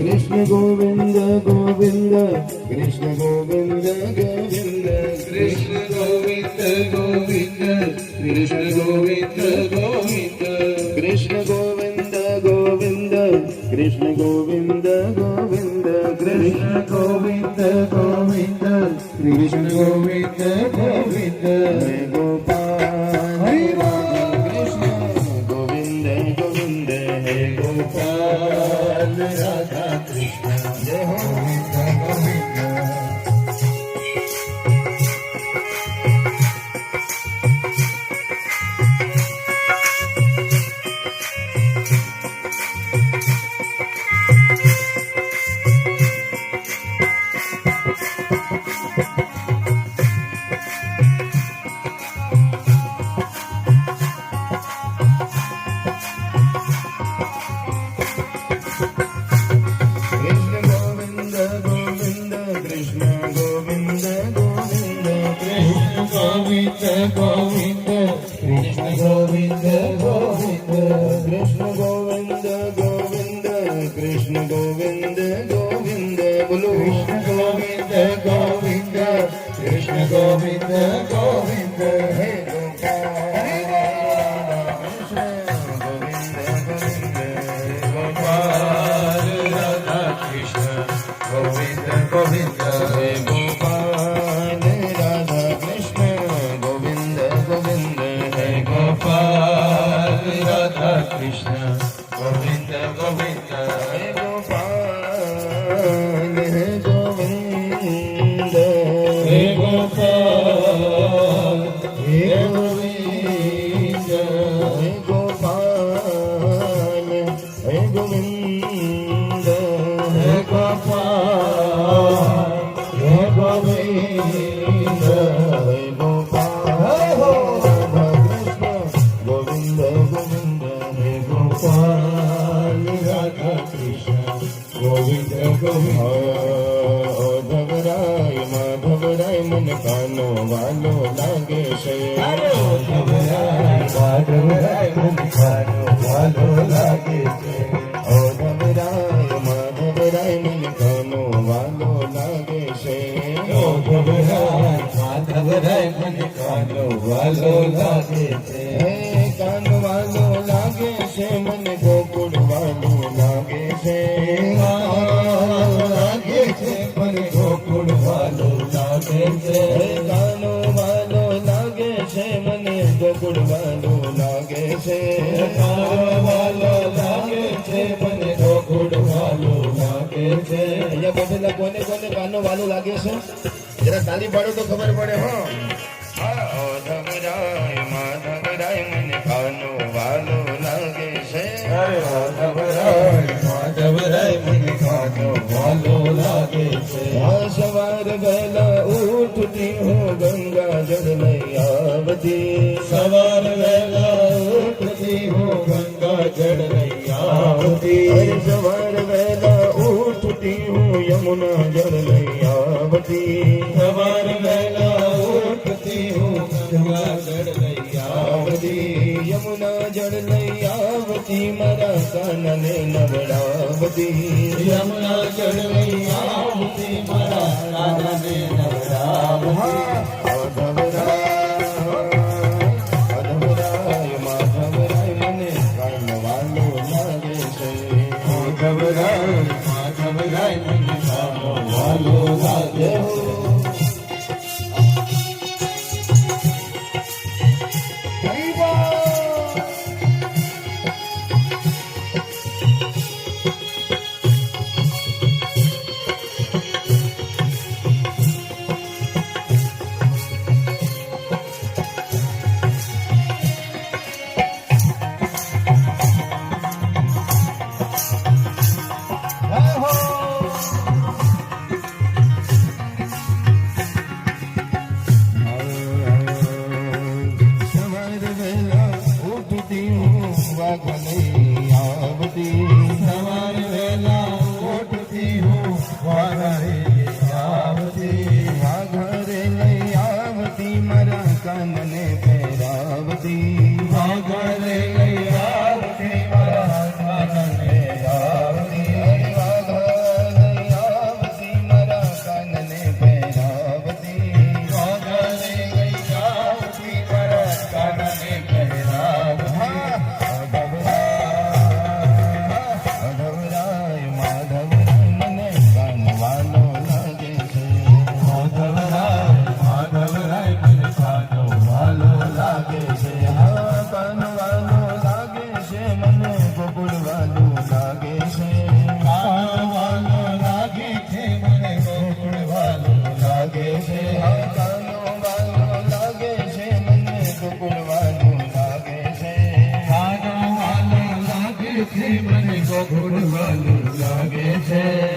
Krishna Govinda Govinda Krishna Govinda Govinda Krishna Govind Govind Krishna Govind Govind Krishna Govind Govind Krishna Govind Govind Krishna Govind Govind Krishna Govind Govinda Krishna Govinda Govinda Krishna Govinda Govinda బులు Krishna Govinda Govinda Krishna Govinda işte. Gopal Radha Krishna Govind Gopal રાય માધવ રાય મન કાનો વાલો લાગે છે માધવ લાગે છે માધવ રાય માધવ રાય મન લાગે છે માધવ રાય માધવ રાય વાલો લાગે છે છે મને મને કોને વાલો લાગે છે. ખબર પડે હો મને લાગે છે માધવરાય માધવરાય મને કાનો વાલો લાગે છે સવાર વહેલા હું જળ લઈ આવતી સવાર વહેલા ઉઠતી હું જળ લઈ આવતી યમુના જળ લઈ આવતી મારા કાનને નવડાવતી યમુના જળ લઈ આવતી મારા કાનને નવડાવતી લાગે છે માધવરાય માધવરાય મને amor. આજથી મને ગોકુળ વાલું લાગે છે